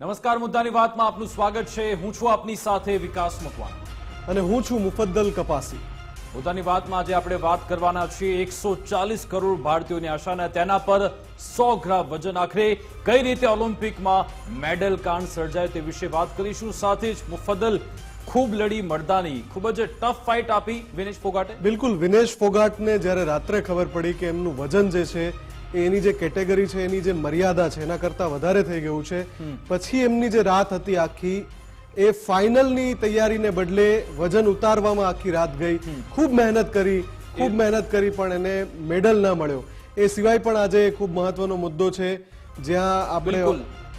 નમસ્કાર મુદ્દાની વાતમાં આપનું સ્વાગત છે. હું છું આપની સાથે વિકાસ મકવાણા. અને હું છું મુફદ્દલ કપાસી. મુદ્દાની વાતમાં આજે આપણે વાત કરવાના છીએ. એકસો ચાલીસ કરોડ ભારતીયોની આશાના તેના પર સો ગ્રામ વજન આખરે. કઈ રીતે ઓલિમ્પિકમાં મેડલ કાંડ સર્જાય તે વિશે વાત કરીશું. સાથે જ મુફદ્દલ ખૂબ લડી મર્દાની ખૂબ જ ટફ ફાઇટ આપી વિનેશ ફોગાટે. બિલકુલ વિનેશ ફોગાટને જ્યારે રાત્રે ખબર પડી કે એમનું વજન જે છે એની જે કેટેગરી છે એની જે મર્યાદા છે એના કરતાં વધારે થઈ ગયું છે. પછી એમની જે રાત હતી આખી એ ફાઇનલની તૈયારીને બદલે વજન ઉતારવામાં આખી રાત ગઈ. ખૂબ મહેનત કરી ખૂબ મહેનત કરી પણ એને મેડલ ના મળ્યો. એ સિવાય પણ આજે ખૂબ મહત્વનો મુદ્દો છે જ્યાં આપણે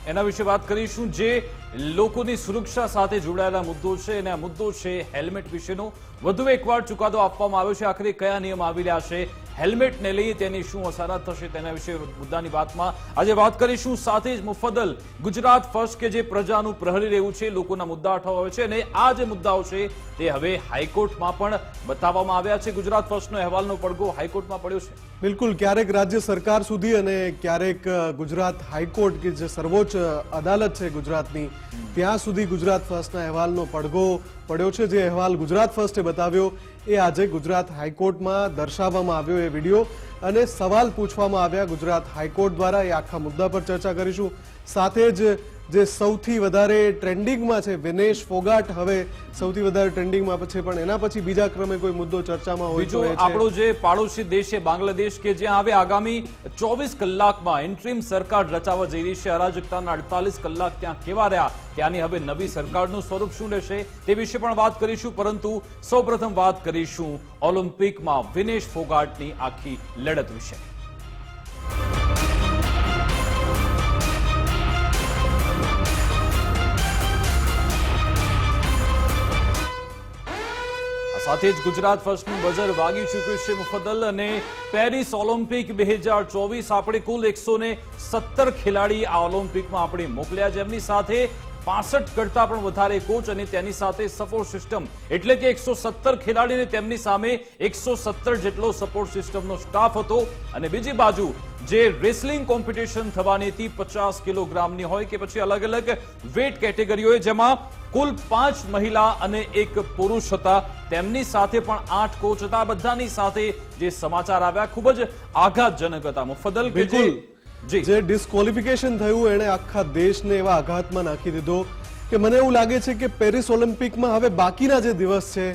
એના વિશે વાત કરીશું જે લોકોની સુરક્ષા સાથે જોડાયેલા મુદ્દો છે અને આ મુદ્દો છે હેલ્મેટ વિશેનો. વધુ એકવાર ચુકાદો આપવામાં આવ્યો છે. આખરે કયા નિયમ આવી રહ્યા છે? હેલ્મેટને લઈ તેની શું અસરત થશે તેના વિશે મુદ્દાની વાતમાં આજે વાત કરીશું. સાથે જ મુફદ્દલ ગુજરાત ફર્સ્ટ કે જે પ્રજાનું પ્રહરી રહ્યું છે લોકોના મુદ્દા ઉઠાવવા છે અને આ જે મુદ્દાઓ છે તે હવે હાઈકોર્ટમાં પણ બતાવવામાં આવ્યા છે. ગુજરાત ફર્સ્ટનો અહેવાલનો પડઘો હાઈકોર્ટમાં પડ્યો છે. બિલકુલ. ક્યારેક રાજ્ય સરકાર સુધી અને ક્યારેક ગુજરાત હાઈકોર્ટ કે જે સર્વોચ્ચ અદાલત છે ગુજરાતની ત્યાં સુધી ગુજરાત ફર્સ્ટના અહેવાલનો પડઘો પડ્યો છે. જે અહેવાલ ગુજરાત ફર્સ્ટે બતાવ્યો, એ આજે ગુજરાત હાઈકોર્ટમાં દર્શાવવામાં આવ્યો એ વીડિયો અને સવાલ પૂછવામાં આવ્યા ગુજરાત હાઈકોર્ટ દ્વારા. એ આખા મુદ્દા પર ચર્ચા કરીશું. સાથે જ જે સૌથી વધારે ટ્રેન્ડિંગમાં છે વિનેશ ફોગાટ હવે સૌથી વધારે ટ્રેન્ડિંગમાં છે પણ એના પછી બીજા ક્રમે કોઈ મુદ્દો ચર્ચામાં હોય બીજો આપણો જે પાડોશી દેશ છે બાંગ્લાદેશ કે જ્યાં હવે આગામી ચોવીસ કલાકમાં ઇન્ટ્રીમ સરકાર રચાવા જઈ રહી છે અરાજકતાના અડતાલીસ કલાક ત્યાં કેવા રહ્યા? ત્યાંની હવે નવી સરકારનું સ્વરૂપ શું રહેશે? તે વિશે પણ વાત કરીશું પરંતુ સૌપ્રથમ વાત કરીશું ઓલિમ્પિકમાં વિનેશ ફોગાટની આખી લડત વિશે. સાથે જ ગુજરાત ફર્સ્ટનું બજર વાગી ચૂક્યું છે મુફદ્દલ અને પેરિસ ઓલિમ્પિક બે હજાર ચોવીસ આપણે કુલ એકસો ને સત્તર ખેલાડી આ ઓલિમ્પિકમાં આપણે મોકલ્યા જેમની સાથે પાસઠ કરતા પણ વધારે કોચ અને તેની સાથે સપોર્ટ સિસ્ટમ એટલે કે એકસો સત્તર ખેલાડીને તેમની સામે એકસો સત્તર જેટલો સપોર્ટ સિસ્ટમનો સ્ટાફ હતો. અને બીજી બાજુ જે રેસલિંગ કોમ્પિટિશન થવાની હતી પચાસ કિલોગ્રામની હોય કે પછી અલગ અલગ વેટ કેટેગરી હોય, જેમાં કુલ પાંચ મહિલા અને એક પુરુષ હતા. તેમની સાથે પણ આઠ કોચ હતા. બધાની સાથે જે સમાચાર આવ્યા ખૂબ જ આઘાતજનક હતા. મુફદલ બિલકુલ. જે. ડિસ્કોલિફિકેશન થયું એણે આખા દેશને એવા આઘાતમાં નાખી દીધો કે મને એવું લાગે છે કે પેરિસ ઓલિમ્પિકમાં હવે બાકીના જે દિવસ છે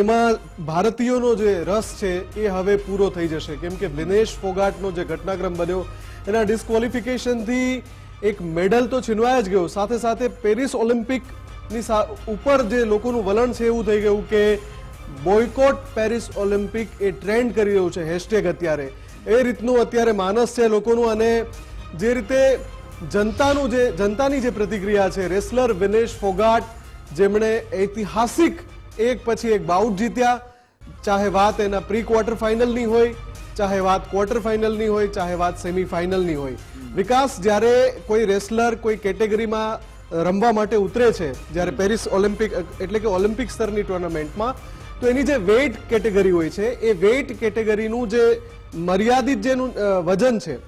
એમાં ભારતીયોનો જે રસ છે એ હવે પૂરો થઈ જશે. કેમ કે વિનેશ ફોગાટનો જે ઘટનાક્રમ બન્યો એના ડિસ્કોલિફિકેશનથી એક મેડલ તો છીનવાય જ ગયો. સાથે સાથે પેરિસ ઓલિમ્પિકની સા- ઉપર જે લોકોનું વલણ છે એવું થઈ ગયું કે બોયકોટ પેરિસ ઓલિમ્પિક એ ટ્રેન્ડ કરી રહ્યું છે હેશટેગ અત્યારે. એ રીતનું અત્યારે માનસ છે લોકોનું અને જે રીતે જનતાનું જે જનતાની જે પ્રતિક્રિયા છે, રેસલર વિનેશ ફોગાટ જેમણે ઐતિહાસિક એક પછી એક બાઉટ જીત્યા. ચાહે વાત એના પ્રી ક્વાર્ટર ફાઇનલની હોય, ચાહે વાત ક્વાર્ટર ફાઇનલની હોય, ચાહે વાત સેમી ફાઇનલની હોય. વિકાસ જ્યારે કોઈ રેસલર કોઈ કેટેગરીમાં રમવા માટે ઉતરે છે જ્યારે પેરિસ ઓલિમ્પિક એટલે કે ઓલિમ્પિક સ્તરની ટુર્નામેન્ટમાં. તો એની જે વેઇટ કેટેગરી હોય છે એ વેઇટ કેટેગરીનું જે મર્યાદિત જેનું વજન છે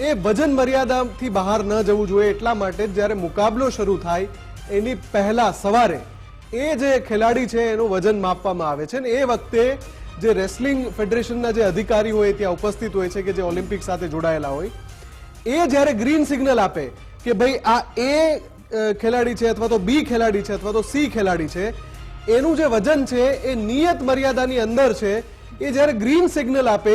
એ વજન મર્યાદાથી બહાર ન જવું જોઈએ એટલા માટે જ્યારે મુકાબલો શરૂ થાય એની પહેલા સવારે એ જે ખેલાડી છે એનું વજન માપવામાં આવે છે ને એ વખતે જે રેસલિંગ ફેડરેશનના જે અધિકારી હોય ત્યાં ઉપસ્થિત હોય છે કે જે ઓલિમ્પિક સાથે જોડાયેલા હોય એ જ્યારે ગ્રીન સિગ્નલ આપે કે ભાઈ આ એ ખેલાડી છે અથવા તો બી ખેલાડી છે અથવા તો સી ખેલાડી છે, એનું જે વજન છે એ નિયત મર્યાદાની અંદર છે, એ જ્યારે ગ્રીન સિગ્નલ આપે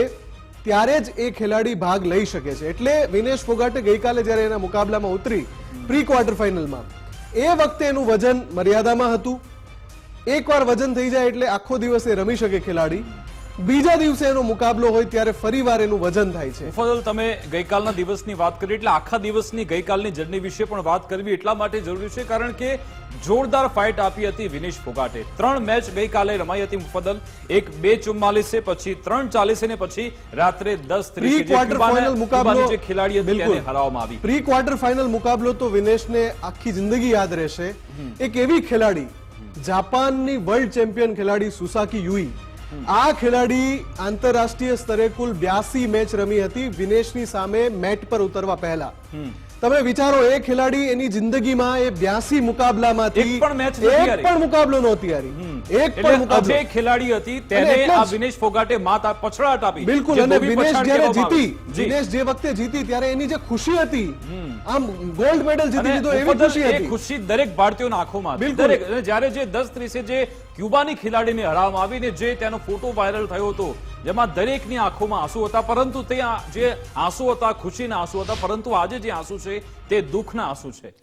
ત્યારે જ એ ખેલાડી ભાગ લઈ શકે છે. એટલે વિનેશ ફોગાટે ગઈકાલે જ્યારે એના મુકાબલામાં ઉતરી પ્રી ક્વાર્ટર ફાઇનલમાં, એ વખતે એનું વજન મર્યાદામાં હતું. એકવાર વજન થઈ જાય એટલે આખો દિવસ એ રમી શકે ખેલાડી. બીજા દિવસે એનો મુકાબલો હોય ત્યારે ફરીવાર એનું વજન થાય છે. ફજલ તમે ગઈકાલના દિવસની વાત કરી એટલે આખા દિવસની ગઈકાલની જર્ની વિશે પણ વાત કરવી એટલા માટે જરૂરી છે કારણ કે જોરદાર ફાઇટ આપી હતી વિનેશ ફોગાટે. ત્રણ મેચ ગઈકાલે રમાઈ હતી મુફદલ એક બે ચુમ્માલીસે પછી ત્રણ ચાલીસે ને પછી રાત્રે દસ પ્રી ક્વાર્ટર ફાઇનલ મુકાબલો જે ખેલાડી હતી તેને હરાવવામાં આવી. પ્રી ક્વાર્ટર ફાઇનલ મુકાબલો તો વિનેશને આખી જિંદગી યાદ રહેશે. એક એવી ખેલાડી જાપાનની વર્લ્ડ ચેમ્પિયન ખેલાડી સુસાકી યુઈ. આ ખેલાડી આંતરરાષ્ટ્રીય સ્તરે કુલ બ્યાસી મેચ રમી હતી. વિનેશની સામે મેટ પર ઉતરવા પહેલા. તમે વિચારો એ ખેલાડી એની જિંદગીમાં એ બ્યાસી મુકાબલામાંથી એક પણ મેચ એક પણ મુકાબલો નહોતી હારી. એક પણ મુકાબલો. ખેલાડી હતી તેને આ વિનેશ ફોગાટે માત પછડાટ આપી બિલકુલ અને વિનેશ જ્યારે જીતી વિનેશ જે વખતે જીતી ત્યારે એની જે ખુશી હતી આમ ગોલ્ડ મેડલ જીતી લીધો એવી ખુશી હતી. ખુશી દરેક ભારતીયોના આંખોમાં હતી. દરેક જ્યારે જે દસ ત્રીસે જે ક્યુબાની ખેલાડીને હરાવવામાં આવીને જે તેનો ફોટો વાયરલ થયો હતો જેમાં દરેકની આંખોમાં આંસુ હતા, પરંતુ તે જે આંસુ હતા, ખુશીના આંસુ હતા, પરંતુ આજે જે આંસુ છે, તે દુઃખના આંસુ છે.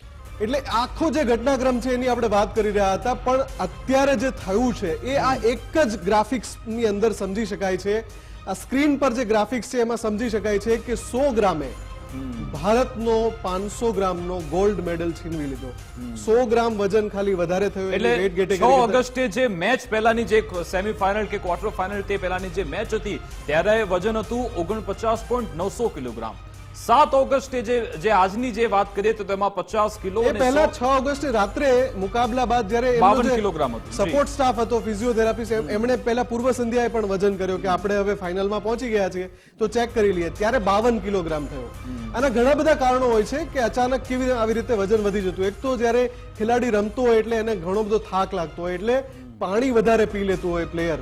એટલે આખો જે ઘટનાક્રમ છે એની આપણે વાત કરી રહ્યા હતા, પણ અત્યારે જે થયું છે, એ આ એક જ ગ્રાફિક્સની અંદર સમજી શકાય છે. આ સ્ક્રીન પર જે ગ્રાફિક્સ છે, એમાં સમજી શકાય છે કે સો ગ્રામે ભારતનો પાંચસો ગ્રામનો ગોલ્ડ મેડલ છીનવી લીધો. સો ગ્રામ વજન ખાલી વધારે થયું એટલે છ ઓગસ્ટે જે મેચ પહેલાની જે સેમીફાઇનલ કે ક્વાર્ટર ફાઇનલ તે પહેલાની જે મેચ હતી ત્યારે વજન હતું ઓગણપચાસ પોઈન્ટ નવસો કિલોગ્રામ. સાત ઓગસ્ટે જે આજની જે વાત કરીએ તો તેમાં પચાસ કિલો પહેલા છ ઓગસ્ટે રાત્રે મુકાબલા બાદ જ્યારે એમનો 52 જે કિલોગ્રામ સપોર્ટ સ્ટાફ હતો ફિઝિયોથેરાપી એમણે પહેલા પૂર્વ સંધ્યાએ પણ વજન કર્યો કે આપણે હવે ફાઇનલમાં પહોંચી ગયા છીએ તો ચેક કરી લઈએ. ત્યારે બાવન કિલોગ્રામ થયો. આના ઘણા બધા કારણો હોય છે કે અચાનક કેવી આવી રીતે વજન વધી જતું એક તો જ્યારે ખેલાડી રમતો હોય એટલે એને ઘણો બધો થાક લાગતો હોય એટલે પાણી વધારે પી લેતું હોય પ્લેયર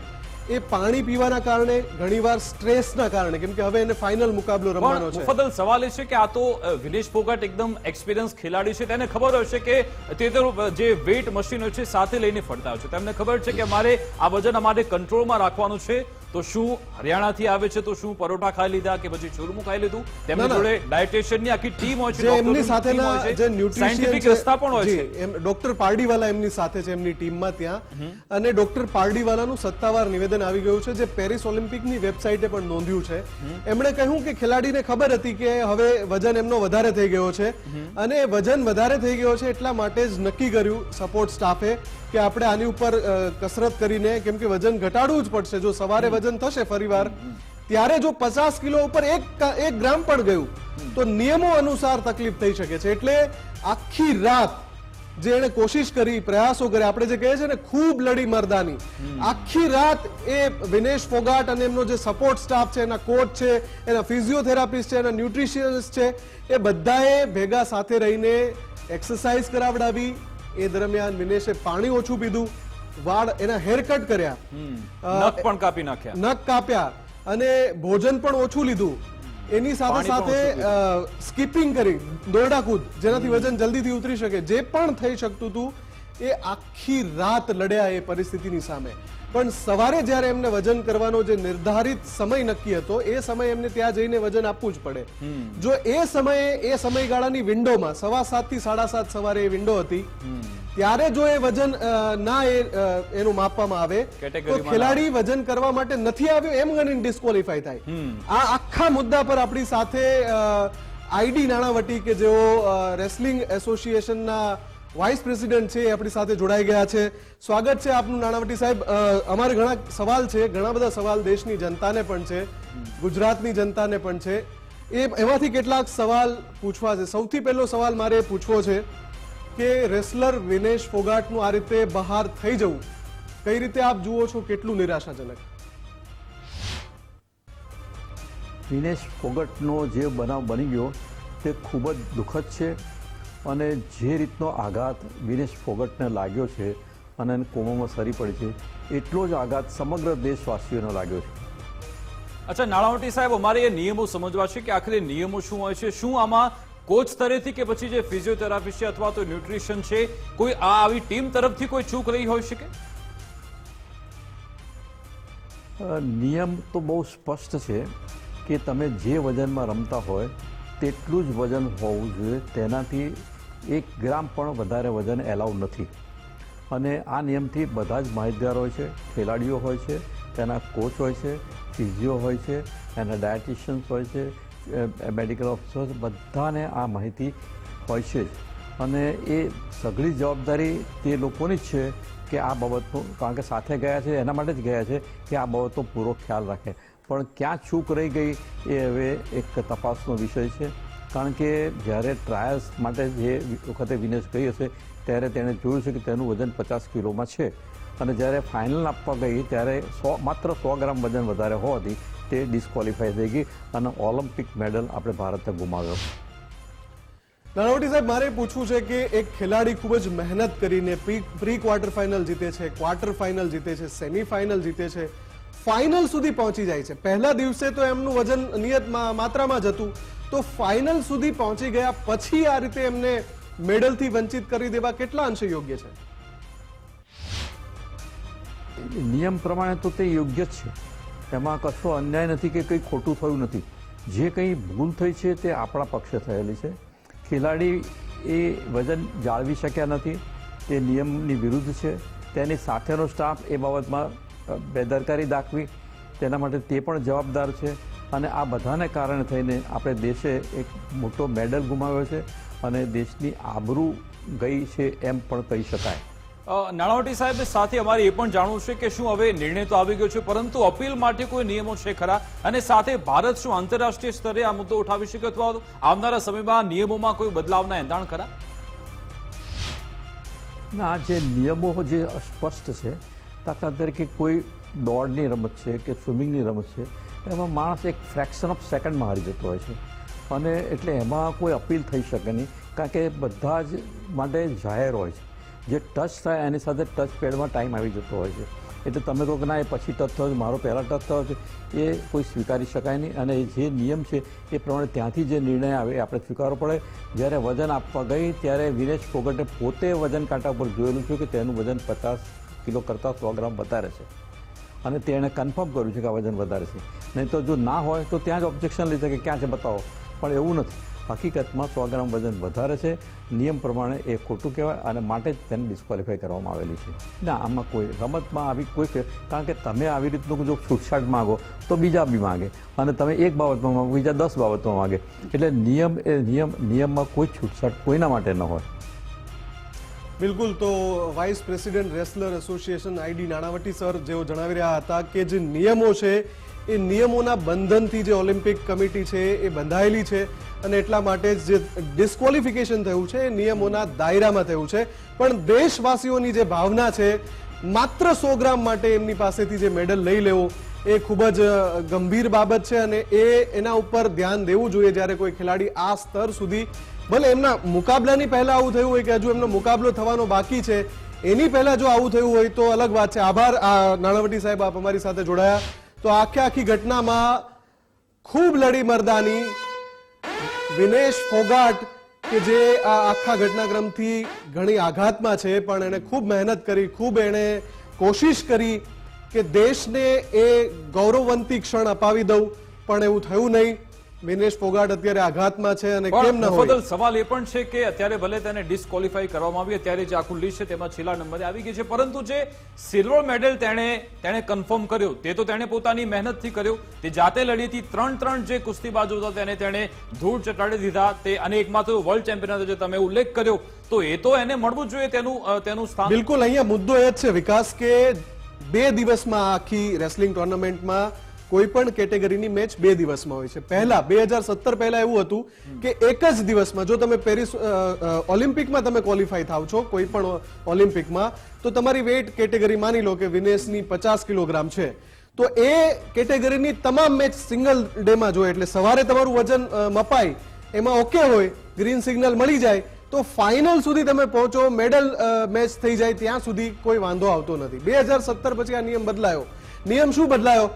એ પાણી પીવાના કારણે ઘણીવાર સ્ટ્રેસના કારણે કેમ કે હવે એને ફાઇનલ મુકાબલો રમવાનો છે. ફદલ સવાલ એ છે કે આ તો વિનેશ ફોગાટ એકદમ એક્સપિરિયન્સ ખેલાડી છે તેને ખબર હશે કે તે તો જે વેઇટ મશીનો છે સાથે લઈને ફરતા હોય છે. તેમને ખબર છે કે મારે આ વજન અમારે કંટ્રોલમાં રાખવાનું છે. તો શું હરિયાણાથી આવે છે તો શું પરોઠા ખાઈ લીધા કે પછી ચૂરમું ખાઈ લીધું? તેમની. જોડે ડાયટેશિયનની આખી ટીમ હોય છે એમની સાથેના જે ન્યુટ્રિશિયન રસ્તા પણ હોય છે. એમ ડોક્ટર પારડીવાલા એમની સાથે છે એમની ટીમમાં ત્યાં. અને ડોક્ટર પારડીવાલાનું સત્તાવાર નિવેદન આવી ગયું છે જે પેરિસ ઓલિમ્પિકની વેબસાઇટે પણ નોંધ્યું છે. એમણે કહ્યું કે ખેલાડીને ખબર હતી કે હવે વજન એમનો વધારે થઈ ગયો છે. અને વજન વધારે થઈ ગયો છે એટલા માટે જ નક્કી કર્યું સપોર્ટ સ્ટાફે કે આપણે આની ઉપર કસરત કરીને કેમ કે વજન ઘટાડવું જ પડશે. જો સવારે વજન થશે ફરીવાર. ત્યારે જો પચાસ કિલો ઉપર એક એક ગ્રામ પણ ગયું, તો નિયમો અનુસાર તકલીફ થઈ શકે છે. એટલે આખી રાત જે એને કોશિશ કરી, પ્રયાસો કર્યા, આપણે જે કહીએ છીએ ને, ખૂબ લડી મર્દાની. આખી રાત એ વિનેશ ફોગાટ અને એમનો જે સપોર્ટ સ્ટાફ છે, એના કોચ છે, એના ફિઝિયોથેરાપિસ્ટ છે, એના ન્યુટ્રિશિયનિસ્ટ છે, એ બધાએ ભેગા સાથે રહીને એક્સરસાઇઝ કરાવડાવી. એ દરમિયાન વિનેશે પાણી ઓછું પીધું. વાળ એના હેરકટ કર્યા. નખ પણ કાપી નાખ્યા. નખ કાપ્યા અને ભોજન પણ ઓછું લીધું. એની સાથે સાથે સ્કીપિંગ કરી દોરડા કૂદ જેનાથી વજન જલ્દીથી ઉતરી શકે. જે પણ થઈ શકતું હતું એ આખી રાત લડ્યા એ પરિસ્થિતિની સામે. પણ સવારે જ્યારે એમને વજન કરવાનો જે નિર્ધારિત સમય નક્કી હતો એ સમય એમને ત્યાં જઈને વજન આપવું જ પડે. જો એ સમયે એ સમયગાળાની વિન્ડોમાં સવા સાતથી સાડા સાત સવારે એ વિન્ડો હતી ત્યારે જો એ વજન ના એનું માપવામાં આવે તો ખેલાડી વજન કરવા માટે નથી આવ્યો એમ ગણીને ડિસ્કોલિફાય થાય. આ આખા મુદ્દા પર આપણી સાથે આઈડી નાણાવટી કે જેઓ રેસલિંગ એસોસિએશનના વાઇસ પ્રેસિડેન્ટ છે આપણી સાથે જોડાઈ ગયા છે. સ્વાગત છે આપનું નાણાવટી સાહેબ. અમારે ઘણા સવાલ છે, ઘણા બધા સવાલ દેશની જનતાને પણ છે, ગુજરાતની જનતાને પણ છે. એ, એમાંથી કેટલાક સવાલ પૂછવા છે. સૌથી પહેલો સવાલ મારે પૂછવો છે કે રેસલર વિનેશ ફોગાટનું આ રીતે બહાર થઈ જવું, કઈ રીતે આપ જુઓ છો? કેટલું નિરાશાજનક? વિનેશ ફોગટનો જે બનાવ બની ગયો, તે ખૂબ જ દુઃખદ છે. અને જે રીતનો આઘાત વિનેશ ફોગટને લાગ્યો છે અને એને કોમામાં સરી પડી છે એટલો જ આઘાત સમગ્ર દેશવાસીઓને લાગ્યો છે. અચ્છા નાણાવટી સાહેબ અમારે એ નિયમો સમજવા છે કે આખરે નિયમો શું હોય છે? શું આમાં કોચ તરફથી કે પછી જે ફિઝિયોથેરાપી છે અથવા તો ન્યુટ્રિશન છે કોઈ આ આવી ટીમ તરફથી કોઈ ચૂક રહી હોઈ શકે? નિયમ તો બહુ સ્પષ્ટ છે કે તમે જે વજનમાં રમતા હોય તેટલું જ વજન હોવું જોઈએ. તેનાથી એક ગ્રામ પણ વધારે વજન એલાઉ નથી. અને આ નિયમથી બધા જ માહિતગાર હોય છે, ખેલાડીઓ હોય છે, તેના કોચ હોય છે ફિઝિયો હોય છે, એના ડાયટિશિયન્સ હોય છે મેડિકલ ઓફિસર્સ બધાને આ માહિતી હોય છે અને એ સઘળી જવાબદારી તે લોકોની જ છે કે આ બાબતનું, કારણ કે સાથે ગયા છે, એના માટે જ ગયા છે કે આ બાબતનો પૂરો ખ્યાલ રાખે. પણ ક્યાં ચૂક રહી ગઈ એ હવે એક તપાસનો વિષય છે. કારણ કે જ્યારે ટ્રાયલ્સ માટે જે વખતે વિનેશ ગઈ હશે, ત્યારે તેણે જોયું છે કે તેનું વજન પચાસ કિલોમાં છે. અને જ્યારે ફાઇનલ આપવા ગઈ, ત્યારે સો, માત્ર સો ગ્રામ વજન વધારે હોવાથી તે ડિસ્કોલિફાય થઈ ગઈ અને ઓલિમ્પિક મેડલ આપણે ભારતે ગુમાવ્યો. નાનાવટી સાહેબ, મારે પૂછવું છે કે એક ખેલાડી ખૂબ જ મહેનત કરીને પ્રી ક્વાર્ટર ફાઇનલ જીતે છે ક્વાર્ટર ફાઇનલ જીતે છે સેમી ફાઇનલ જીતે છે. ફાઇનલ સુધી પહોંચી જાય છે. પહેલા દિવસે તો એમનું વજન નિયત માત્રામાં જ હતું. તો ફાઇનલ સુધી પહોંચી ગયા. પછી આ રીતે એમને મેડલથી વંચિત કરી દેવા કેટલા અંશે યોગ્ય છે? નિયમ પ્રમાણે તો તે યોગ્ય જ છે. એમાં કશો અન્યાય નથી કે કંઈ ખોટું થયું નથી. જે કંઈ ભૂલ થઈ છે તે આપણા પક્ષે થયેલી છે. ખેલાડી એ વજન જાળવી શક્યા નથી. તે નિયમની વિરુદ્ધ છે. તેની સાથેનો સ્ટાફ એ બાબતમાં બેદરકારી દાખવી. તેના માટે તે પણ જવાબદાર છે. અને આ બધાને કારણે થઈને આપણે દેશે એક મોટો મેડલ ગુમાવ્યો છે અને દેશની આબરૂ ગઈ છે એમ પણ કહી શકાય. નાણાવટી સાહેબ સાથે અમારે એ પણ જાણવું છે કે શું હવે નિર્ણય તો આવી ગયો છે પરંતુ અપીલ માટે કોઈ નિયમો છે ખરા? અને સાથે ભારત શું આંતરરાષ્ટ્રીય સ્તરે આ મુદ્દો ઉઠાવી શકે અથવા આવનારા સમયમાં નિયમોમાં કોઈ બદલાવના એંધાણ ખરા? ના જે નિયમો જે અસ્પષ્ટ છે દાખલા તરીકે કોઈ દોડની રમત છે કે સ્વિમિંગની રમત છે એમાં માણસ એક ફ્રેક્શન ઓફ સેકન્ડમાં હારી જતો હોય છે. અને એટલે એમાં કોઈ અપીલ થઈ શકે નહીં, કારણ કે બધા જ માટે જાહેર હોય છે. જે ટચ થાય એની સાથે ટચ પેડમાં ટાઈમ આવી જતો હોય છે. એટલે તમે કહો કે ના, એ પછી ટચ થયો છે, મારો પહેલાં ટચ થયો છે, એ કોઈ સ્વીકારી શકાય નહીં. અને જે નિયમ છે, એ પ્રમાણે ત્યાંથી જે નિર્ણય આવે એ આપણે સ્વીકારવો પડે. જ્યારે વજન આપવા ગઈ, ત્યારે વિનેશ ફોગટે પોતે વજન કાંટા ઉપર જોયેલું છે કે તેનું વજન પચાસ કિલો કરતાં સો ગ્રામ વધારે છે. અને તેણે કન્ફર્મ કર્યું છે કે આ વજન વધારે છે. નહીં તો જો ના હોય તો ત્યાં જ ઓબ્જેક્શન લઈ શકે ક્યાં છે બતાવો. પણ એવું નથી. હકીકતમાં સો ગ્રામ વજન વધારે છે. નિયમ પ્રમાણે એ ખોટું કહેવાય અને માટે જ તેને ડિસ્ક્વોલિફાય કરવામાં આવેલી છે. ના, આમાં કોઈ રમતમાં આવી કોઈ કારણ કે તમે આવી રીતનું જો છૂટછાટ માગો તો બીજા બી માગે. અને તમે એક બાબતમાં માગો, બીજા દસ બાબતમાં માગે. એટલે નિયમ એ નિયમ નિયમમાં કોઈ છૂટછાટ કોઈના માટે ન હોય. બિલકુલ, તો vice president wrestler association ID Nanavati sir જેઓ જણાવી રહ્યા હતા કે જે નિયમો છે, એ નિયમોના બંધનથી જે ઓલિમ્પિક કમિટી છે, એ બંધાયેલી છે અને એટલા માટે જ ડિસ્ક્વોલિફિકેશન થયું છે, એ નિયમોના દાયરામાં થયું છે. પણ દેશવાસીઓની જે ભાવના છે, માત્ર સો ગ્રામ માટે એમની પાસેથી જે મેડલ લઈ લેવો, એ ખૂબ જ ગંભીર બાબત છે અને એ એના ઉપર ધ્યાન દેવું જોઈએ જ્યારે કોઈ ખેલાડી આ સ્તર સુધી ભલે એમના મુકાબલાની પહેલા આવું થયું હોય કે હજુ એમનો મુકાબલો થવાનો બાકી છે, એની પહેલા જો આવું થયું હોય તો અલગ વાત છે. આભાર આ નાણાવટી સાહેબ આપ અમારી સાથે જોડાયા. તો આખે આખી ઘટનામાં ખૂબ લડી મર્દાની વિનેશ ફોગાટ, કે જે આ આખા ઘટનાક્રમથી ઘણી આઘાતમાં છે, પણ એણે ખૂબ મહેનત કરી, ખૂબ એણે કોશિશ કરી કે દેશને એ ગૌરવવંતી ક્ષણ અપાવી દઉં, પણ એવું થયું નહીં. વિનેશ ફોગાટ અત્યારે આઘાતમાં છે અને કેમ ન હોય? સવાલ એ પણ છે કે અત્યારે ભલે તેને ડિસ્કોલિફાઈ કરવામાં આવી અત્યારે જે આખું લિસ્ટ છે તેમાં છેલ્લા નંબરે આવી ગઈ છે. પરંતુ જે સિલ્વર મેડલ તેણે તેણે કન્ફર્મ કર્યો તે તો તેણે પોતાની મહેનતથી કર્યો. તે જાતે લડી હતી ત્રણ ત્રણ જે કુસ્તીબાજો હતા તેને તેણે ધૂળ ચટાડી દીધા. તે અને એકમાત્ર વર્લ્ડ ચેમ્પિયન હતો જે તમે ઉલ્લેખ કર્યો. તો એ તો એને મળવું જોઈએ તેનું તેનું સ્થાન. બિલકુલ અહીંયા મુદ્દો એ જ છે વિકાસ કે બે દિવસમાં આખી રેસલિંગ ટુર્નામેન્ટમાં કોઈ પણ કેટેગરીની મેચ બે દિવસમાં હોય છે. પહેલા, બે હજાર સત્તર પહેલા એવું હતું કે એક જ દિવસમાં, જો તમે પેરિસ ઓલિમ્પિકમાં તમે ક્વોલિફાય થાવ છો કોઈ પણ ઓલિમ્પિકમાં, તો તમારી વેઇટ કેટેગરી માની લો કે વિનેશની પચાસ કિલોગ્રામ છે. તો એ કેટેગરીની તમામ મેચ સિંગલ ડેમાં જોઈએ એટલે સવારે તમારું વજન મપાય, એમાં ઓકે હોય ગ્રીન સિગ્નલ મળી જાય, તો ફાઇનલ સુધી તમે પહોંચો મેડલ મેચ થઈ જાય, ત્યાં સુધી કોઈ વાંધો આવતો નથી. બે હજાર સત્તર પછી આ નિયમ બદલાયો. નિયમ શું બદલાયો?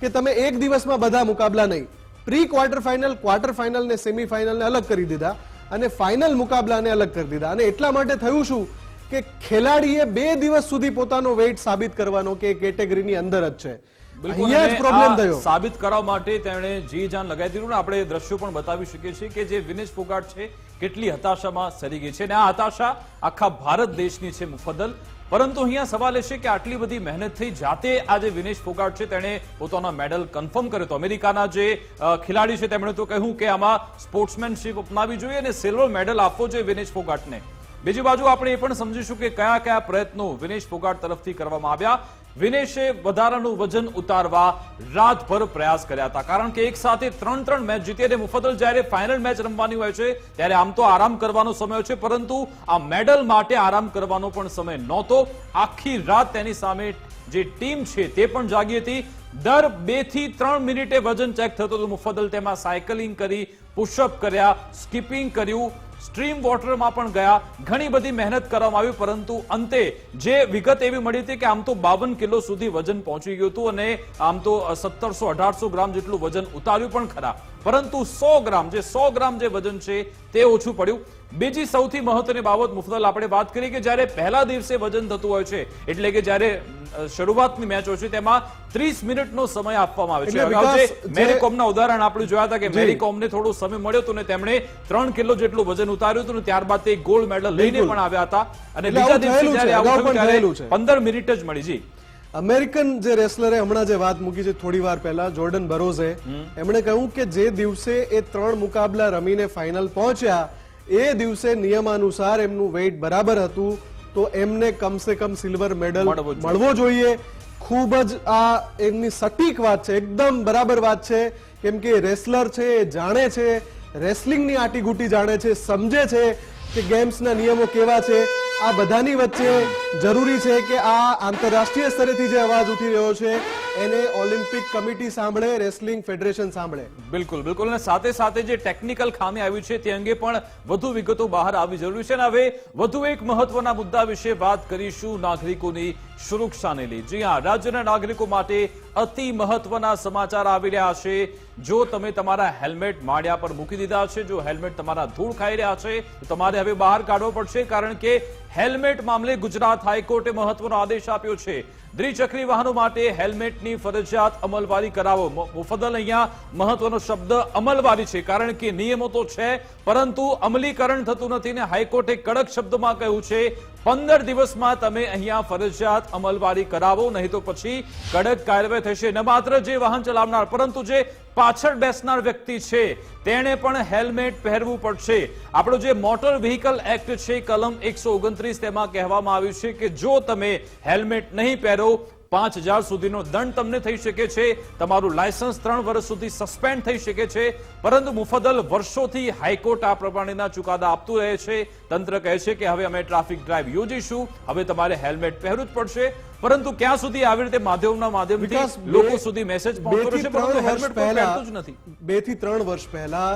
કે તમે એક દિવસમાં બધા મુકાબલા નહીં. Pre quarter final quarter final ને સેમી ને અલગ કરી દીધા અને ફાઇનલ મુકાબલાને અલગ કરી દીધા. અને એટલા માટે થયું શું કે ખેલાડીએ બે દિવસ સુધી પોતાનો વેઇટ સાબિત કરવાનો કે કેટેગરીની અંદર જ છે. અહીંયા જ પ્રોબ્લેમ થયો. સાબિત કરવા માટે તેમણે જી જાન લગાવી દીધું ને આપણે દ્રશ્યો પણ બતાવી શકીએ છીએ કે જે વિનેશ ફોગાટ છે કેટલી હતાશામાં સરી ગઈ છે. અને આ હતાશા આખા ભારત દેશની છે મુફદ્દલ. પરંતુ અહીંયા સવાલ એ છે કે આટલી બધી મહેનત થઈ જાતે આ જે વિનેશ ફોગાટ છે, તેણે પોતાનો મેડલ કન્ફર્મ કર્યો તો અમેરિકાના જે ખેલાડી છે, તેમણે તો કહ્યું કે આમાં સ્પોર્ટ્સમેનશિપ અપનાવી જોઈએ અને સિલ્વર મેડલ આપવો જોઈએ વિનેશ ફોગાટને. બીજી બાજુ આપણે એ પણ સમજીશું કે કયા કયા પ્રયત્નો વિનેશ ફોગાટ તરફથી કરવામાં આવ્યા. વિનેશે વધારાનું વજન ઉતારવા રાતભર પ્રયાસ કર્યા હતા. કારણ કે એક સાથે ત્રણ ત્રણ મેચ જીતી અને મુફતલ જ્યારે ફાઇનલ મેચ રમવાની હોય છે, ત્યારે આમ તો આરામ કરવાનો સમય છે, પરંતુ આ મેડલ માટે આરામ કરવાનો પણ સમય નહોતો. આખી રાત તેની સામે જે ટીમ છે તે પણ જાગી હતી. દર બેથી ત્રણ મિનિટે વજન ચેક થતું હતું. મુફદ્દલ તેમાં સાયકલિંગ કરી પુશઅપ કર્યા સ્કીપિંગ કર્યું. સ્ટ્રીમ વોટરમાં પણ ગયા. ઘણી બધી મહેનત કરવામાં આવી, પરંતુ અંતે જે વિગત એવી મળી હતી કે આમ તો બાવન કિલો સુધી વજન પહોંચી ગયું હતું અને આમ તો સત્તરસો, અઢારસો ગ્રામ જેટલું વજન ઉતાર્યું પણ ખરા. પરંતુ સો ગ્રામ જે સો ગ્રામ જે વજન છે તે ઓછું પડ્યું. બીજી સૌથી મહત્વની બાબત મુફદલ આપણે વાત કરી કે જ્યારે પહેલા દિવસે વજન થતું હોય છે એટલે કે જ્યારે શરૂઆતની મેચ હોય છે તેમાં ત્રીસ મિનિટનો સમય આપવામાં આવે છે. એટલે અગાઉ જે વિકાસ, જે- મેરી કોમના ઉદાહરણ આપણે જોયા હતા કે મેરીકોમને મેરી થોડો સમય મળ્યો હતો ને તેમણે ત્રણ કિલો જેટલું વજન ઉતાર્યું હતું ત્યારબાદ તે ગોલ્ડ મેડલ લઈને પણ આવ્યા હતા. અને બીજા દિવસે જ્યારે. પંદર મિનિટ જ મળી. જી. અમેરિકન જે રેસલરે હમણાં જે વાત મૂકી છે થોડી વાર પહેલા જોર્ડન બરોઝે એમણે કહ્યું કે જે દિવસે એ ત્રણ મુકાબલા રમીને ફાઇનલ પહોંચ્યા એ દિવસે નિયમાનુસાર એમનું વેઇટ બરાબર હતું તો એમને કમસે કમ સિલ્વર મેડલ મળવો જોઈએ. ખૂબ જ આ એમની સટીક વાત છે એકદમ બરાબર વાત છે. કેમ કે રેસલર છે એ જાણે છે રેસલિંગની આટીગુટી જાણે છે સમજે છે કે ગેમ્સના નિયમો કેવા છે. આ બધાની વચ્ચે જરૂરી છે કે આ આંતરરાષ્ટ્રીય સ્તરેથી જે અવાજ ઉઠી રહ્યો છે, એને ઓલિમ્પિક કમિટી સાંભળે, રેસલિંગ ફેડરેશન સાંભળે. બિલકુલ બિલકુલ. અને સાથે સાથે જે ટેકનિકલ ખામી આવી છે તે અંગે પણ વધુ વિગતો બહાર આવી જરૂરી છે. અને હવે વધુ એક મહત્વના મુદ્દા વિશે વાત કરીશું નાગરિકોની સુરક્ષાને લઈ. જી હા, રાજ્યના નાગરિકો માટે અતિ મહત્વના સમાચાર આવી રહ્યા છે. જો તમે તમારા હેલ્મેટ માળિયા પર મૂકી દીધા છે, જો હેલ્મેટ તમારા ધૂળ ખાઈ રહ્યા છે, તો તમારે હવે બહાર કાઢવો પડશે કારણ કે હેલ્મેટ મામલે ગુજરાત હાઈકોર્ટે મહત્વનો આદેશ આપ્યો છે. દ્વિચક્રી વાહનો માટે હેલ્મેટની ફરજિયાત અમલવારી કરાવો. મુફદલ અહીંયા મહત્વનો શબ્દ અમલવારી છે, કારણ કે નિયમો તો છે, પરંતુ અમલીકરણ થતું નથી ને હાઈકોર્ટે કડક શબ્દમાં કહ્યું છે, પંદર દિવસમાં તમે અહીંયા ફરજિયાત અમલવારી કરાવો, નહીં તો પછી કડક કાર્યવાહી થશે. ન માત્ર જે વાહન ચલાવનાર, પરંતુ જે પાછળ બેસનાર વ્યક્તિ છે. તેણે પણ હેલ્મેટ પહેરવું પડશે. આપણો જે મોટર વ્હીકલ એક્ટ છે કલમ એકસો ઓગણત્રીસ તેમાં કહેવામાં આવ્યું છે કે જો તમે હેલ્મેટ નહીં પહેરો, પાંચ હજાર સુધીનો દંડ તમને થઈ શકે છે. તમારું લાયસન્સ ત્રણ વર્ષ સુધી સસ્પેન્ડ થઈ શકે છે. પરંતુ મુફદલ વર્ષોથી હાઈકોર્ટ આ પ્રમાણેના ચુકાદા આપતું રહે છે. તંત્ર કહે છે કે હવે અમે ટ્રાફિક ડ્રાઈવ યોજીશું. હવે તમારે હેલ્મેટ પહેરવું જ પડશે. પરંતુ ક્યાં સુધી આવી રીતે માધ્યમના માધ્યમથી લોકો સુધી મેસેજ પહોંચતો બેથી પરંતુ હેલ્મેટ પહેલા જ નથી. બેથી ત્રણ વર્ષ પહેલા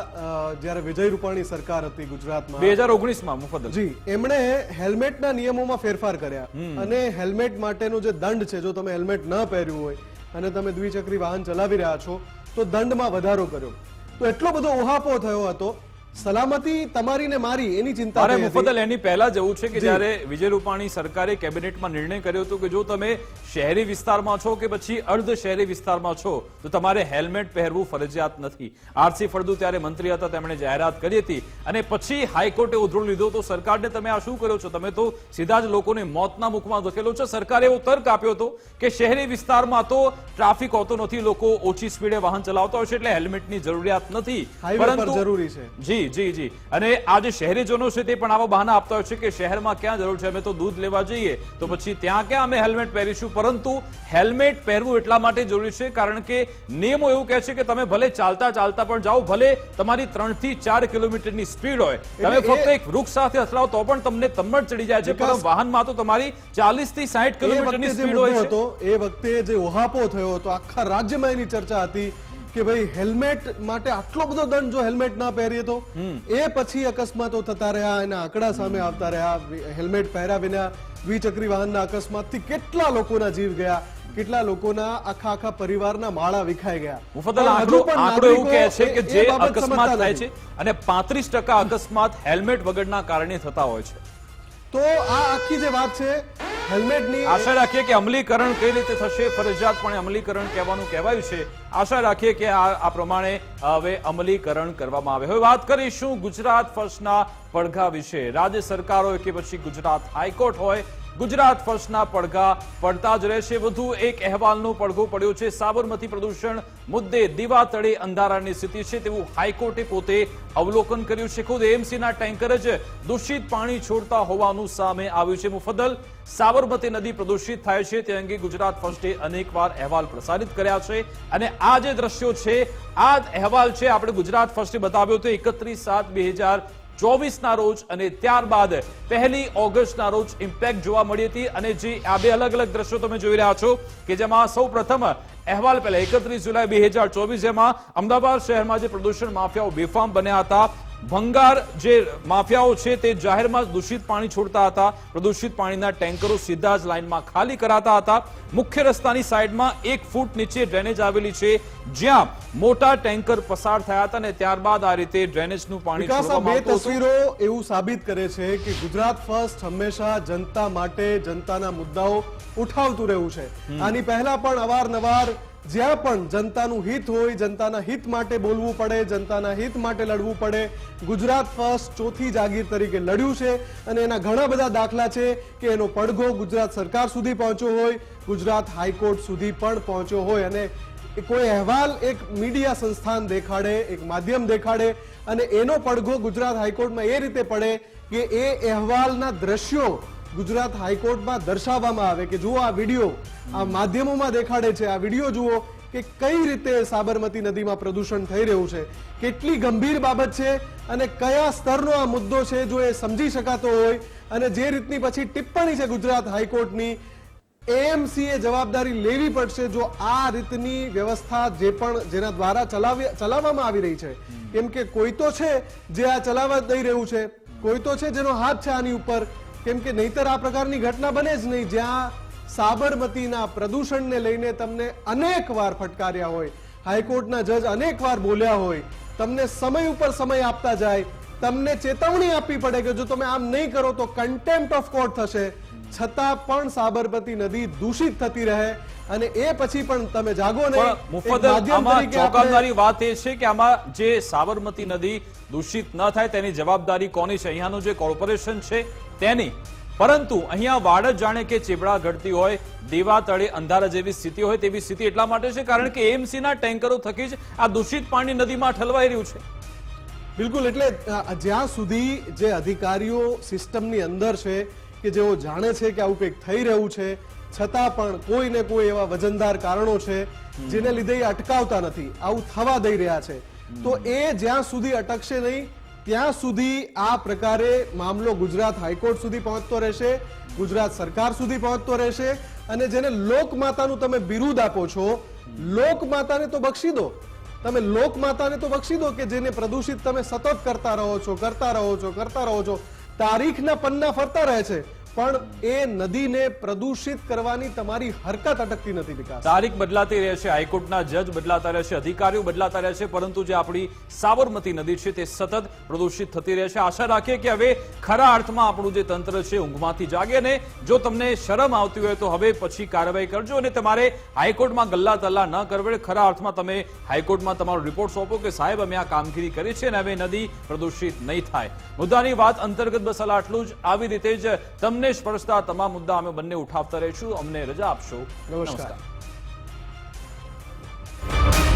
જ્યારે વિજય રૂપાણી સરકાર હતી ગુજરાતમાં બે હજાર ઓગણીસમાં મુફદ્દલ. જી એમણે હેલ્મેટના નિયમોમાં ફેરફાર કર્યા. અને હેલ્મેટ માટેનો જે દંડ છે જો તમે હેલ્મેટ ન પહેર્યું હોય અને તમે દ્વિચક્રી વાહન ચલાવી રહ્યા છો તો દંડમાં વધારો કર્યો. તો એટલો બધો ઓહાપો થયો હતો સલામતી તમારી ને મારી એની ચિંતા અરે થઈ એની પહેલા જવું છે કે. જ્યારે વિજય રૂપાણી સરકારે કેબિનેટમાં નિર્ણય કર્યો હતો કે જો તમે શહેરી વિસ્તારમાં છો કે પછી અર્ધ શહેરી વિસ્તારમાં છો તો તમારે હેલ્મેટ પહેરવું ફરજિયાત નથી. આરસી ફળદુ ત્યારે મંત્રી હતા તેમણે જાહેરાત કરી હતી. અને પછી હાઈકોર્ટે ઉધરો લીધો તો સરકારને તમે આ શું કર્યો છો? તમે તો સીધા જ લોકોને મોતના મુખમાં ધકેલો છો. સરકારે એવો તર્ક આપ્યો હતો કે શહેરી વિસ્તારમાં તો ટ્રાફિક હોતો નથી લોકો ઓછી સ્પીડે વાહન ચલાવતા હોય છે એટલે હેલ્મેટની જરૂરિયાત નથી. પરંતુ જરૂરી છે. જી. જી જી. અને આ જે શહેરીજનો છે તે પણ આવા બહાના આપતા હોય છે કે શહેરમાં ક્યાં જરૂર છે? અમે તો દૂધ લેવા જઈએ તો પછી ત્યાં ક્યાં અમે હેલ્મેટ પહેરીશું? પરંતુ હેલ્મેટ પહેરવું એટલા માટે જરૂરી છે કારણ કે નિયમો એવું કહે છે કે તમે ભલે ચાલતા ચાલતા પણ જાઓ ભલે તમારી ત્રણથી ચાર કિલોમીટરની સ્પીડ હોય. તમે ફક્ત એક વૃક્ષ સાથે અથડાવ તો પણ તમને તમ્મડ ચડી જાય છે. પણ વાહનમાં તો તમારી ચાલીસથી સાઠ કિલોમીટરની સ્પીડ હોય છે. હતો એ વખતે જે ઓહાપો થયો હતો આખા રાજ્યમાં એની ચર્ચા હતી. કે ભાઈ હેલ્મેટ માટે આટલો બધો દંડ જો હેલ્મેટ ના પહેરીએ તો? એ પછી અકસ્માતો થતા રહ્યા એના આંકડા સામે આવતા રહ્યા. હેલ્મેટ પહેર્યા વિના દ્વિચક્રી વાહનના અકસ્માતથી કેટલા લોકોના જીવ ગયા? કેટલા લોકોના આખા આખા પરિવારના માળા વિખાઈ ગયા? મુફદ્દલ આંકડો આંકડો એવું કહે છે કે જે અકસ્માત થાય છે અને પાંત્રીસ ટકા અકસ્માત હેલ્મેટ વગરના કારણે થતા હોય છે. તો આ આખી જે વાત છે હેલ્મેટની આશા રાખીએ કે અમલીકરણ કઈ રીતે થશે, ફરજિયાતપણે અમલીકરણ કહેવાનું કહેવાયું છે. આશા રાખીએ કે આ પ્રમાણે હવે અમલીકરણ કરવામાં આવે. હવે વાત કરીશું ગુજરાત ફર્સ્ટના પડઘા વિશે. રાજ્ય સરકાર હોય કે પછી ગુજરાત હાઈકોર્ટ હોય ગુજરાત ફર્સ્ટના પડઘા પડતા જ રહેશે. વધુ એક અહેવાલનો પડઘો પડ્યો છે. સાબરમતી પ્રદૂષણ મુદ્દે દીવા તળે અંધારાની સ્થિતિ છે. તેવું હાઈકોર્ટે પોતે અવલોકન કર્યું છે. ખુદ એમસીના ટેન્કર જ દૂષિત પાણી છોડતા હોવાનું સામે આવ્યું છે. મુફદ્દલ સાબરમતી નદી પ્રદૂષિત થાય છે. તે અંગે ગુજરાત ફર્સ્ટે અનેકવાર અહેવાલ પ્રસારિત કર્યા છે. અને આ જે દ્રશ્યો છે, આ જ અહેવાલ છે. આપણે ગુજરાત ફર્સ્ટે બતાવ્યો હતો. એકત્રીસ સાત બે હજાર ચોવીસના રોજ અને ત્યારબાદ પહેલી ઓગસ્ટના રોજ ઇમ્પેક્ટ જોવા મળી હતી. અને જે આ બે અલગ અલગ દ્રશ્યો તમે જોઈ રહ્યા છો કે જેમાં સૌ પ્રથમ અહેવાલ પહેલા એકત્રીસ જુલાઈ બે હજાર ચોવીસ જેમાં અમદાવાદ શહેરમાં જે પ્રદૂષણ માફિયાઓ બેફામ બન્યા હતા ભંગાર જે માફિયાઓ છે તે જાહેરમાં દૂષિત પાણી છોડતા હતા. પ્રદૂષિત પાણીના ટેન્કરો સીધા જ લાઇનમાં ખાલી કરાતા હતા. મુખ્ય રસ્તાની સાઈડમાં એક ફૂટ નીચે ડ્રેનેજ આવેલી છે. જ્યાં મોટા ટેન્કર પસાર થયા હતા અને ત્યારબાદ આ રીતે ડ્રેનેજનું પાણી બે. તસવીરો એવું સાબિત કરે છે કે ગુજરાત ફર્સ્ટ હંમેશા જનતા માટે જનતાના મુદ્દાઓ ઉઠાવતું રહ્યું છે. આની પહેલા પણ અવારનવાર જ્યાં પણ જનતાનું હિત હોય, જનતાના હિત માટે બોલવું પડે, જનતાના હિત માટે લડવું પડે. ગુજરાત ફર્સ્ટ ચોથી જાગીર તરીકે લડ્યું છે અને એના ઘણા બધા દાખલા છે કે એનો પડઘો ગુજરાત સરકાર સુધી પહોંચ્યો હોય, ગુજરાત હાઈકોર્ટ સુધી પણ પહોંચ્યો હોય અને કોઈ અહેવાલ એક મીડિયા સંસ્થાન દેખાડે, એક માધ્યમ દેખાડે અને એનો પડઘો ગુજરાત હાઈકોર્ટમાં એ રીતે પડે કે એ અહેવાલના દ્રશ્યો ગુજરાત હાઈકોર્ટમાં દર્શાવવામાં આવે કે જુઓ આ વીડિયો આ માધ્યમોમાં દેખાડે છે. આ વીડિયો જુઓ કે કઈ રીતે સાબરમતી નદીમાં પ્રદૂષણ થઈ રહ્યું છે. કેટલી ગંભીર બાબત છે અને કયા સ્તરનો આ મુદ્દો છે જો એ સમજી શકાતો હોય. અને જે રીતની પછી ટિપ્પણી છે ગુજરાત હાઈકોર્ટની એએમસીએ જવાબદારી લેવી પડશે જો આ રીતની વ્યવસ્થા જે પણ જેના દ્વારા ચલાવી ચલાવવામાં આવી રહી છે. કેમ કે કોઈ તો છે જે આ ચલાવવા દઈ રહ્યું છે. કોઈ તો છે જેનો હાથ છે આની ઉપર. કેમ કે નહીતર આ પ્રકારની ઘટના બને જ નહીં. જ્યાં સાબરમતીના પ્રદૂષણને લઈને તમને અનેક વાર ફટકાર્યા હોય, હાઈકોર્ટના જજ અનેક વાર બોલ્યા હોય, તમને સમય ઉપર સમય આપતા જાય, તમને ચેતવણી આપવી પડે કે જો તમે આમ નહીં કરો તો કન્ટેમ્પ્ટ ઓફ કોર્ટ થશે. છતાં પણ સાબરમતી નદી દૂષિત થતી રહે અને એ પછી પણ તમે જાગો નહીં. પણ મુફદ્દલ આમાં ચોંકાવનારી વાત એ છે કે આમાં જે સાબરમતી નદી દૂષિત ન થાય તેની જવાબદારી કોની છે? અહીંયાનું જે કોર્પોરેશન છે તેની. પરંતુ અહીંયા વાડ જાણે કે ચેબડા ઘડતી હોય દેવા તળે અંધારા જેવી સ્થિતિ હોય તેવી સ્થિતિ એટલા માટે છે કારણ કે એમસીના ટેન્કરો થકી જ આ દૂષિત પાણી નદીમાં ઠલવાઈ રહ્યું છે. બિલકુલ એટલે જ્યાં સુધી જે અધિકારીઓ સિસ્ટમની અંદર છે કે જેઓ જાણે છે કે આવું કંઈક થઈ રહ્યું છે, છતાં પણ કોઈ ને કોઈ એવા વજનદાર કારણો છે, જેને લીધે એ અટકાવતા નથી, આવું થવા દઈ રહ્યા છે. તો એ જ્યાં સુધી અટકશે નહીં, ત્યાં સુધી આ પ્રકારે મામલો ગુજરાત હાઈકોર્ટ સુધી પહોંચતો રહેશે, ગુજરાત સરકાર સુધી પહોંચતો રહેશે અને જેને લોકમાતાનું તમે બિરુદ આપો છો, લોકમાતાને તો બક્ષી દો. તમે લોકમાતાને તો બક્ષી દો કે જેને પ્રદૂષિત તમે સતત કરતા રહો છો, કરતા રહો છો, કરતા રહો છો. તારીખના પન્ના ફરતા રહે છે. પણ એ નદીને પ્રદૂષિત કરવાની તમારી હરકત અટકતી નથી વિકાસ. તારીખ બદલાતી રહેશે હાઈકોર્ટના જજ બદલાતા રહેશે, અધિકારીઓ બદલાતા રહેશે, પરંતુ જે આપણી સાબરમતી નદી છે તે સતત પ્રદૂષિત થતી રહેશે આશા રાખીએ કે હવે ખરા અર્થમાં આપણું જે તંત્ર છે ઊંઘમાંથી જાગે ને જો તમને શરમ આવતી હોય તો હવે પછી કાર્યવાહી કરજો અને તમારે હાઈકોર્ટમાં ગલ્લા તલ્લા ન કરવે ખરા અર્થમાં તમે હાઈકોર્ટમાં તમારો રિપોર્ટ સોંપો કે સાહેબ, અમે આ કામગીરી કરી છે અને હવે નદી પ્રદૂષિત નહીં થાય. મુદ્દાની વાત અંતર્ગત બસ આટલું જ. આવી રીતે જ તમને ને સ્પર્શતા તમામ મુદ્દા અમે બંને ઉઠાવતા રહીશું. અમને રજા આપશો. નમસ્કાર.